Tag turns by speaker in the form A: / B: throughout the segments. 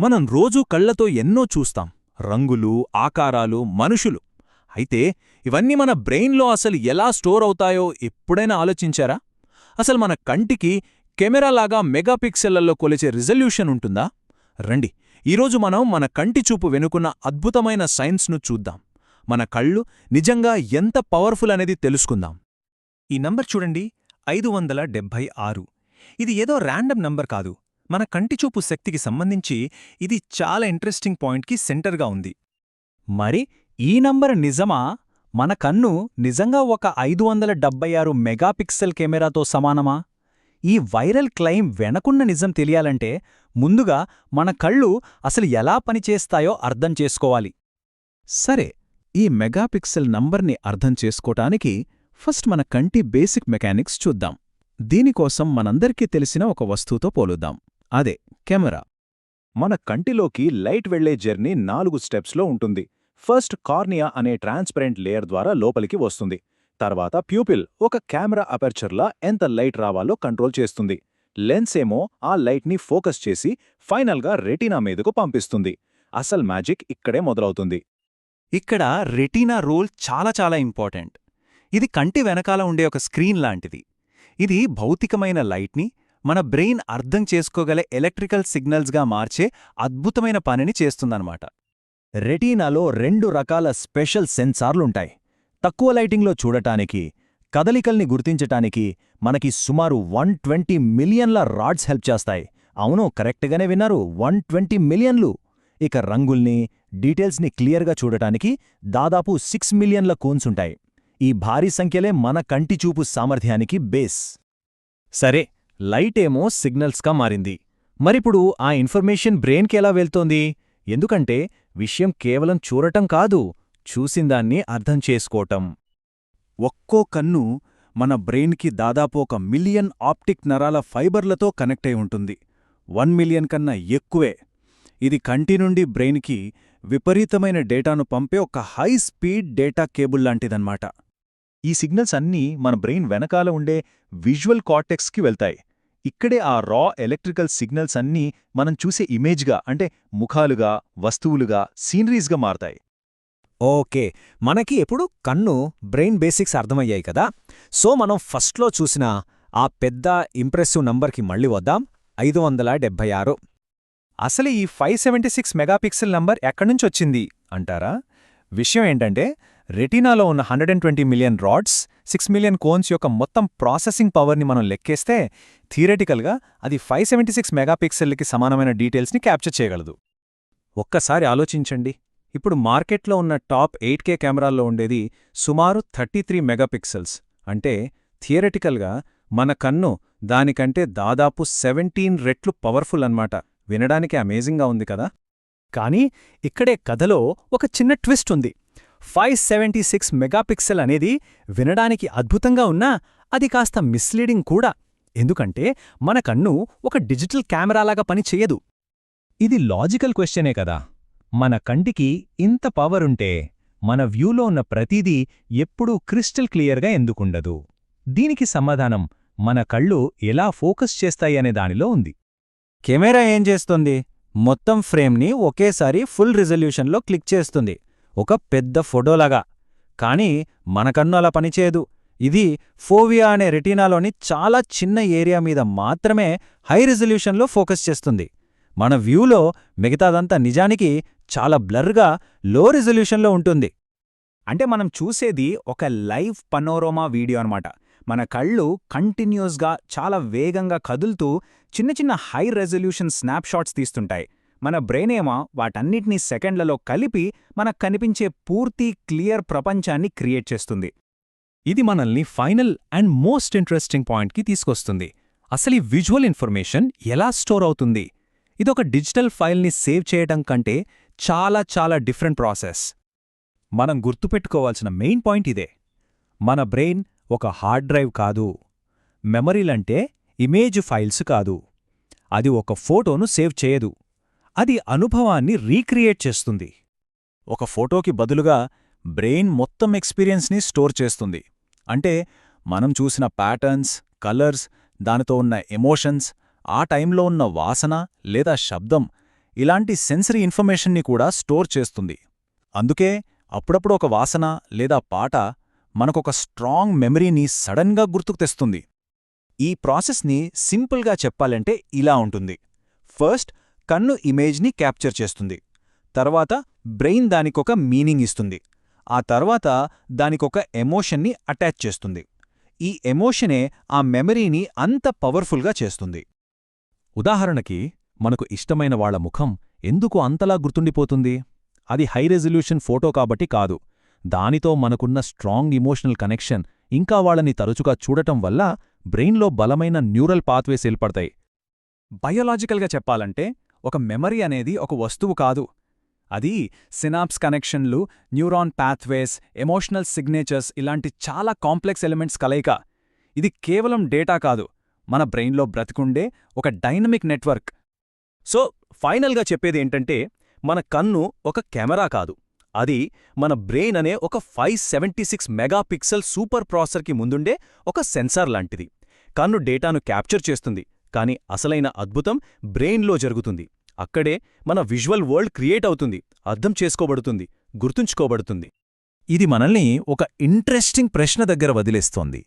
A: మనం రోజూ కళ్ళతో ఎన్నో చూస్తాం. రంగులు ఆకారాలు మనుషులు. అయితే ఇవన్నీ మన బ్రెయిన్లో అసలు ఎలా స్టోర్ అవుతాయో ఎప్పుడైనా ఆలోచించారా? అసలు మన కంటికి కెమెరాలాగా మెగాపిక్సెళ్ళలో కొలిచే రిజల్యూషన్ ఉంటుందా? రండి ఈరోజు మనం మన కంటి చూపు వెనుకున్న అద్భుతమైన సైన్స్ను చూద్దాం. మన కళ్ళు నిజంగా ఎంత పవర్ఫుల్ అనేది తెలుసుకుందాం.
B: ఈ నంబర్ చూడండి ఐదు వందల డెబ్భై ఆరు. ఇది ఏదో ర్యాండమ్ నంబర్ కాదు. మన కంటిచూపు శక్తికి సంబంధించి ఇది చాలా ఇంట్రెస్టింగ్ పాయింట్కి సెంటర్గా ఉంది.
C: మరి ఈ నంబర్ నిజమా? మన కన్ను నిజంగా ఒక ఐదు వందల డెబ్బై ఆరు మెగాపిక్సెల్ కెమెరాతో సమానమా? ఈ వైరల్ క్లెయిమ్ వెనకున్న నిజం తెలియాలంటే ముందుగా మన కళ్ళు అసలు ఎలా పనిచేస్తాయో అర్థం చేసుకోవాలి.
A: సరే ఈ మెగాపిక్సెల్ నంబర్ని అర్థం చేసుకోటానికి ఫస్ట్ మన కంటి బేసిక్ మెకానిక్స్ చూద్దాం. దీనికోసం మనందరికీ తెలిసిన ఒక వస్తువుతో పోలుద్దాం. అదే కెమెరా.
D: మన కంటిలోకి లైట్ వెళ్ళే జర్నీ నాలుగు స్టెప్స్లో ఉంటుంది. ఫస్ట్ కార్నియా అనే ట్రాన్స్పరెంట్ లేయర్ ద్వారా లోపలికి వస్తుంది. తర్వాత ప్యూపిల్ ఒక కెమెరా అపెర్చర్లా ఎంత లైట్ రావాలో కంట్రోల్ చేస్తుంది. లెన్స్ ఏమో ఆ లైట్ని ఫోకస్ చేసి ఫైనల్గా రెటీనా మీదకు పంపిస్తుంది. అసల్ మ్యాజిక్ ఇక్కడే మొదలవుతుంది.
B: ఇక్కడ రెటీనా రోల్ చాలా చాలా ఇంపార్టెంట్. ఇది కంటి వెనకాల ఉండే ఒక స్క్రీన్ లాంటిది. ఇది భౌతికమైన లైట్ని మన బ్రెయిన్ అర్థం చేసుకోగల ఎలక్ట్రికల్ సిగ్నల్స్గా మార్చే అద్భుతమైన పనిని చేస్తుందన్నమాట.
C: రెటీనాలో రెండు రకాల స్పెషల్ సెన్సార్లుంటాయి. తక్కువ లైటింగ్లో చూడటానికి కదలికల్ని గుర్తించటానికి మనకి సుమారు వన్ ట్వంటీ మిలియన్ల రాడ్స్ హెల్ప్ చేస్తాయి. అవును కరెక్ట్గానే విన్నారు. వన్ ట్వంటీ మిలియన్లు. ఇక రంగుల్ని డీటెయిల్స్ని క్లియర్గా చూడటానికి దాదాపు సిక్స్ మిలియన్ల కోన్స్ ఉంటాయి. ఈ భారీ సంఖ్యలే మన కంటి చూపు సామర్థ్యానికి బేస్. సరే లైట్ ఏమో సిగ్నల్స్గా మారింది. మరిప్పుడు ఆ ఇన్ఫర్మేషన్ బ్రెయిన్కి ఎలా వెళ్తోంది? ఎందుకంటే విషయం కేవలం చూడటం కాదు చూసిందాన్ని అర్థం చేసుకోవటం.
D: ఒక్కో కన్ను మన బ్రెయిన్కి దాదాపు ఒక మిలియన్ ఆప్టిక్ నరాల ఫైబర్లతో కనెక్ట్ అయి ఉంటుంది. వన్ మిలియన్ కన్నా ఎక్కువే. ఇది కంటి నుండి బ్రెయిన్కి విపరీతమైన డేటాను పంపే ఒక హై స్పీడ్ డేటా కేబుల్ లాంటిదన్నమాట. ఈ సిగ్నల్స్ అన్నీ మన బ్రెయిన్ వెనకాల ఉండే విజువల్ కార్టెక్స్కి వెళ్తాయి. ఇక్కడే ఆ రా ఎలక్ట్రికల్ సిగ్నల్స్ అన్నీ మనం చూసే ఇమేజ్గా అంటే ముఖాలుగా వస్తువులుగా సీనరీస్గా మారతాయి.
C: ఓకే. మనకి ఎప్పుడు కన్ను బ్రెయిన్ బేసిక్స్ అర్థమయ్యాయి కదా? సో మనం ఫస్ట్లో చూసిన ఆ పెద్ద ఇంప్రెసివ్ నంబర్కి మళ్ళీ వద్దాం. ఐదు వందల డెబ్భై ఆరు.
B: అసలు ఈ five seventy six megapixel number ఎక్కడ్నుంచొచ్చింది అంటారా? విషయం ఏంటంటే రెటీనాలో ఉన్న hundred and twenty million rods six million cones యొక్క మొత్తం ప్రాసెసింగ్ పవర్ని మనం లెక్కేస్తే థియరటికల్గా అది ఫైవ్ సెవెంటీ సిక్స్ మెగాపిక్సెల్కి సమానమైన డీటెయిల్స్ని క్యాప్చర్ చేయగలదు. ఒక్కసారి ఆలోచించండి. ఇప్పుడు మార్కెట్లో ఉన్న టాప్ ఎయిట్ కే కెమెరాల్లో ఉండేది సుమారు థర్టీ త్రీ మెగాపిక్సెల్స్. అంటే థియరటికల్గా మన కన్ను దానికంటే దాదాపు సెవెంటీన్ రెట్లు పవర్ఫుల్ అన్నమాట. వినడానికి అమేజింగ్గా ఉంది కదా?
C: కానీ ఇక్కడే కథలో ఒక చిన్న ట్విస్ట్ ఉంది. ఫైవ్ సెవెంటీ సిక్స్ మెగాపిక్సెల్ అనేది వినడానికి అద్భుతంగా ఉన్నా అది కాస్త మిస్లీడింగ్ కూడా. ఎందుకంటే మన కన్ను ఒక డిజిటల్ కెమెరాలాగా పనిచేయదు ఇది లాజికల్ క్వశ్చనే కదా. మన కంటికి ఇంత పవరుంటే మన వ్యూలో ఉన్న ప్రతిదీ ఎప్పుడూ క్రిస్టల్ క్లియర్గా ఎందుకుండదు. దీనికి సమాధానం మన కళ్ళు ఎలా ఫోకస్ చేస్తాయనే దానిలో ఉంది. కెమెరా ఏం చేస్తుంది? మొత్తం ఫ్రేమ్ని ఒకేసారి ఫుల్ రిజల్యూషన్లో క్లిక్ చేస్తుంది. ఒక పెద్ద ఫోటోలాగా. కానీ మనకన్ను అలా పనిచేయదు. ఇది ఫోవియా అనే రెటీనాలోని చాలా చిన్న ఏరియా మీద మాత్రమే హై రిజల్యూషన్లో ఫోకస్ చేస్తుంది. మన వ్యూలో మిగతాదంతా నిజానికి చాలా బ్లర్గా లో రిజల్యూషన్లో ఉంటుంది.
B: అంటే మనం చూసేది ఒక లైవ్ పనోరోమా వీడియో అన్నమాట. మన కళ్ళు కంటిన్యూస్గా చాలా వేగంగా కదులుతూ చిన్న చిన్న హై రెజల్యూషన్ స్నాప్షాట్స్ తీస్తుంటాయి. మన బ్రెయిన్ ఏమో వాటన్నిటినీ సెకండ్లలో కలిపి మనకు కనిపించే పూర్తి క్లియర్ ప్రపంచాన్ని క్రియేట్ చేస్తుంది. ఇది మనల్ని ఫైనల్ అండ్ మోస్ట్ ఇంట్రెస్టింగ్ పాయింట్కి తీసుకొస్తుంది. అసలు ఈ విజువల్ ఇన్ఫర్మేషన్ ఎలా స్టోర్ అవుతుంది? ఇదొక డిజిటల్ ఫైల్ని సేవ్ చేయడం కంటే చాలా చాలా డిఫరెంట్ ప్రాసెస్. మనం గుర్తుపెట్టుకోవాల్సిన మెయిన్ పాయింట్ ఇదే. మన బ్రెయిన్ ఒక హార్డ్ డ్రైవ్ కాదు. మెమరీలంటే ఇమేజ్ ఫైల్స్ కాదు. అది ఒక ఫోటోను సేవ్ చేయదు. అది అనుభవాన్ని రీక్రియేట్ చేస్తుంది.
D: ఒక ఫోటోకి బదులుగా బ్రెయిన్ మొత్తం ఎక్స్పీరియన్స్ని స్టోర్ చేస్తుంది. అంటే మనం చూసిన ప్యాటర్న్స్ కలర్స్ దానితో ఉన్న ఎమోషన్స్ ఆ టైంలో ఉన్న వాసన లేదా శబ్దం ఇలాంటి సెన్సరీ ఇన్ఫర్మేషన్ని కూడా స్టోర్ చేస్తుంది. అందుకే అప్పుడప్పుడు ఒక వాసన లేదా పాట మనకొక స్ట్రాంగ్ మెమరీని సడన్గా గుర్తుకు తెస్తుంది.
A: ఈ ప్రాసెస్ని సింపుల్గా చెప్పాలంటే ఇలా ఉంటుంది. ఫస్ట్ కన్ను ఇమేజ్ని క్యాప్చర్ చేస్తుంది. తర్వాత బ్రెయిన్ దానికొక మీనింగ్ ఇస్తుంది. ఆ తర్వాత దానికొక ఎమోషన్ని అటాచ్ చేస్తుంది. ఈ ఎమోషనే ఆ మెమరీని అంత పవర్ఫుల్గా చేస్తుంది.
C: ఉదాహరణకి మనకు ఇష్టమైన వాళ్ళ ముఖం ఎందుకు అంతలా గుర్తుండిపోతుంది? అది హై రెజల్యూషన్ ఫోటో కాబట్టి కాదు. దానితో మనకున్న స్ట్రాంగ్ ఇమోషనల్ కనెక్షన్ ఇంకా వాళ్ళని తరచుగా చూడటం వల్ల బ్రెయిన్లో బలమైన న్యూరల్ పాత్వేస్ ఏర్పడతాయి.
B: బయోలాజికల్గా చెప్పాలంటే ఒక మెమరీ అనేది ఒక వస్తువు కాదు. అది సినాప్స్ కనెక్షన్లు న్యూరాన్ పాత్వేస్ ఎమోషనల్ సిగ్నేచర్స్ ఇలాంటి చాలా కాంప్లెక్స్ ఎలిమెంట్స్ కలయిక. ఇది కేవలం డేటా కాదు. మన బ్రెయిన్లో బ్రతికుండే ఒక డైనమిక్ నెట్వర్క్
C: సో ఫైనల్గా చెప్పేది ఏంటంటే మన కన్ను ఒక కెమెరా కాదు. అది మన బ్రెయిన్ అనే ఒక five seventy six megapixel super ప్రాసెసర్కి ముందుండే ఒక సెన్సార్ లాంటిది. కన్ను డేటాను క్యాప్చర్ చేస్తుంది. కానీ అసలైన అద్భుతం బ్రెయిన్లో జరుగుతుంది. అక్కడే మన విజువల్ వరల్డ్ క్రియేట్ అవుతుంది అర్థం చేసుకోబడుతుంది గుర్తుంచుకోబడుతుంది.
A: ఇది మనల్ని ఒక ఇంట్రెస్టింగ్ ప్రశ్న దగ్గర వదిలేస్తోంది.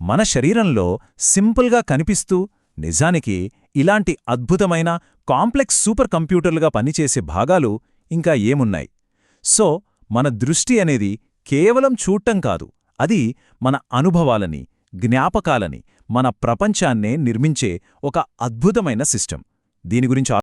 A: మన శరీరంలో సింపుల్గా కనిపిస్తూ నిజానికి ఇలాంటి అద్భుతమైన కాంప్లెక్స్ సూపర్ కంప్యూటర్లుగా పనిచేసే భాగాలు ఇంకా ఏమున్నాయి? సో మన దృష్టి అనేది కేవలం చూడటం కాదు అది మన అనుభవాలని జ్ఞాపకాలని మన ప్రపంచాన్నే నిర్మించే ఒక అద్భుతమైన సిస్టమ్. దీని గురించి